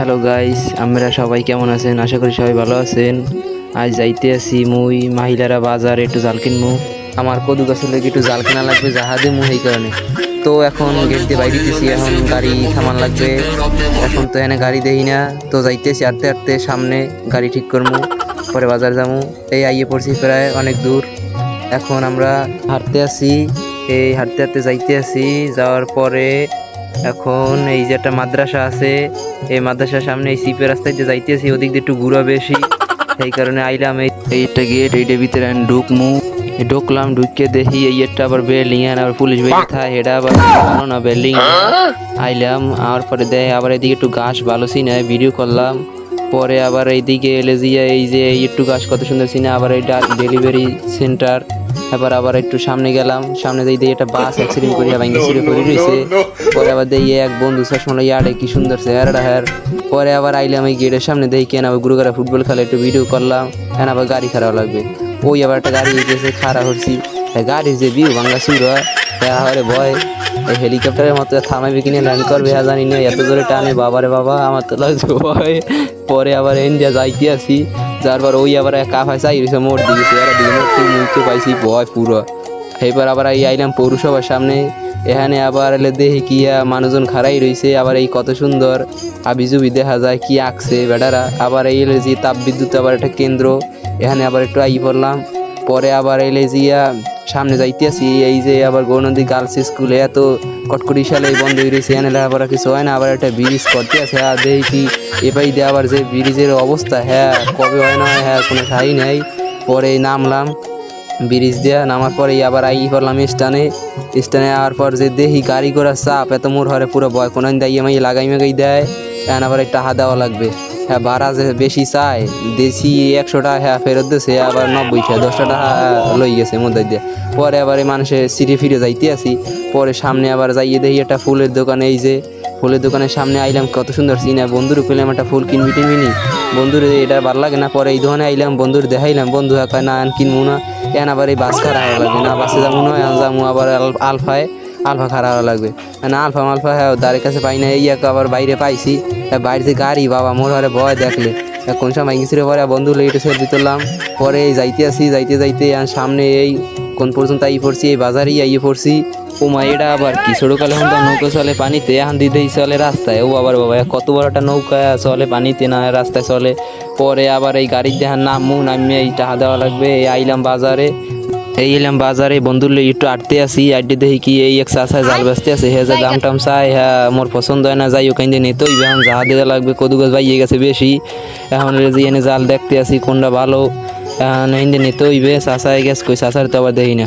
Hello guys আমরা সবাই কেমন আছেন? আশা করি সবাই ভালো আছেন। আজ যাইতে আছি মুই মহিলারা বাজার একটু জাল কিনবো আমার কদু গাছের লেগে একটু জাল কেনা লাগবে জাহাজে মু এই কারণে। তো এখন গেট দিয়ে বাইরে দিতেছি এখন গাড়ি থামান লাগবে। এখন তো এখানে গাড়ি দেই না। তো যাইতেছি আটতে আটতে সামনে, গাড়ি ঠিক করব পরে বাজার যাব এই আইয়ে পড়ছি প্রায় অনেক দূর। এখন আমরা হাঁটতে আসি। এই হাঁটতে হাঁটতে যাইতে আসি, যাওয়ার পরে এখন এই যে একটা মাদ্রাসা আছে এই মাদ্রাসার সামনে এই সিপের রাস্তায় যে যাইতেছি ওদিক দিয়ে একটু ঘুরা বেশি। সেই কারণে আইলাম এই এইটা গেট এইটার ভিতরে আমি ঢুকমু। ঢুকলাম ঢুকে দেখি এই একটা আবার বিল্ডিং এর আবার পুলিশ বেরিয়ে থাকে হেডা আবার ভালো না বিল্ডিং আইলাম আর পরে দেয় আবার এদিকে একটু ঘাস ভালো সিনে ভিডিও করলাম। পরে আবার এইদিকে এলে এই যে এই একটু গাছ কত সুন্দর সিনে আবার এটা ডেলিভারি সেন্টার এবার আবার একটু সামনে গেলাম। সামনে দিয়ে দিয়ে একটা বাস অ্যাক্সিডেন্ট করিয়া ভাঙ্গে ছিঁড়ে পড়ে রয়েছে পরে আবার দিয়ে এক বন্ধু চশমা ইয়ারে কি সুন্দর চেহারাটা হ্যার পরে আবার আইলাম এই গেটের সামনে দেখি কেন আবার গুরুগারা ফুটবল খেলা একটু ভিডিও করলাম। এখন আবার গাড়ি খারাপ লাগবে? ওই আবার একটা গাড়ি গেছে খারাপ হচ্ছি গাড়ির যে ভিউ বাংলা সুর হয় হরে ভয়। এই হেলিকপ্টারের মতো থামাইবে কিনে ল্যান্ড করবে হ্যাঁ জানি না এত জোরে টানে বাবারে বাবা আমার তো লাগছে ভয়। পরে আবার ইন্ডিয়া যাইতে আসি যার পর ওই আবার একা হয়, চাই রয়েছে মোট দিকে। চেয়ারা দিকে মোট মুখে পাইছি, ভয় পুরো। এবার আবার এই আইলাম পৌরসভার সামনে। এখানে আবার এলে দেখি কি মানুষজন খাড়াই রয়েছে। আবার এই কত সুন্দর আবিজুবি দেখা যায়, কি আঁকছে বেটারা। আবার এই এলে যে তাপবিদ্যুৎ আবার একটা কেন্দ্র। এখানে আবার একটু আই পড়লাম। পরে আবার এলে জিয়া সামনে যাইতে আসি এই যে আবার গৌনদী গার্লস স্কুলে এত কটকটি সালে বন্ধ হয়ে রয়েছে, এখানে লেখাপড়া কিছু হয় না, আবার একটা ব্রিজ করতে আছে হ্যাঁ দেখি এপাই দিয়ে আবার যে ব্রিজের অবস্থা হ্যাঁ কবে হয় না হ্যাঁ কোনো ঠাই নেই। পরে নামলাম ব্রিজ দেওয়া নামার পরে আবার আই করলাম স্টানে স্টানে আওয়ার পর যে দেখি গাড়ি করার চাপ, এত মোর হরে পুরো ভয়, কোনো দাই আমি লাগাই মাগাই দেয়, এখন আবার একটা টাকা দেওয়া লাগবে। হ্যাঁ ভাড়া যে বেশি চায়, দেশি একশো টাকা হ্যাঁ ফেরত দিয়েছে আবার নব্বই টাকা, দশটা টাকা লই গেছে মধ্যে দিয়ে। পরে আবার এই মানুষের সিঁড়ি ফিরে যাইতে আসি, পরে সামনে আবার যাইয়ে দেখি একটা ফুলের দোকান, এই যে ফুলের দোকানের সামনে আইলাম, কত সুন্দর চিনা বন্ধুর পেলাম একটা ফুল কিনবি টিনবি নি। বন্ধুর এটা ভালো লাগে না, পরে এই দোকানে আইলাম, বন্ধুর দেখাইলাম, বন্ধু কয় না আন কিনবো না, এন আবার এই বাস খারাপ লাগবে, না বাসে যাব না যাব আবার আল- আলফায়, আলফা খারাপ লাগবে। না, আলফা মালফা হ্যাঁ দাঁড়ের কাছে পাই না, এই এক আবার বাইরে পাইছি। বাইরে বাইরে গাড়ি, বাবা, মোর হারে ভয় দেখলে। কোন সময় গেছিল পরে বন্ধু লেটে সেলফি তুললাম। পরে যাইতে আসি, যাইতে যাইতে আর সামনে এই, কোন পর্যন্ত আই পড়ছি, এই বাজারেই আইয়ে পড়ছি। ও মা, এটা আবার কি? ছোটকালে এখন তো নৌকা চলে, পানিতে এখন দিতেই চলে রাস্তায়। ও আবার বাবা কত বড় একটা নৌকা চলে, পানিতে না রাস্তায় চলে। পরে আবার এই গাড়ির দেখার নামু নামিয়ে এই টাকা দেওয়া লাগবে। এই আইলাম বাজারে। এই এলাম বাজারে বন্ধুর লই একটু আটতে আসি আটটি দেখি কি এই এক চাষায় জাল বাঁচতে আসে হে যা দাম টাম চাই হ্যাঁ মোর পছন্দ হয় না যাই ওখান দিয়ে নিতেই এখন জাহা দিতে লাগবে কদু গাছ বাইয়ে গেছে বেশি। এখন রেজি এনে জাল দেখতে আসি কোনটা ভালো এখন হিন্দে নিতে হইবে চাষায় গেছে কই চাষার তো আবার দেখি না।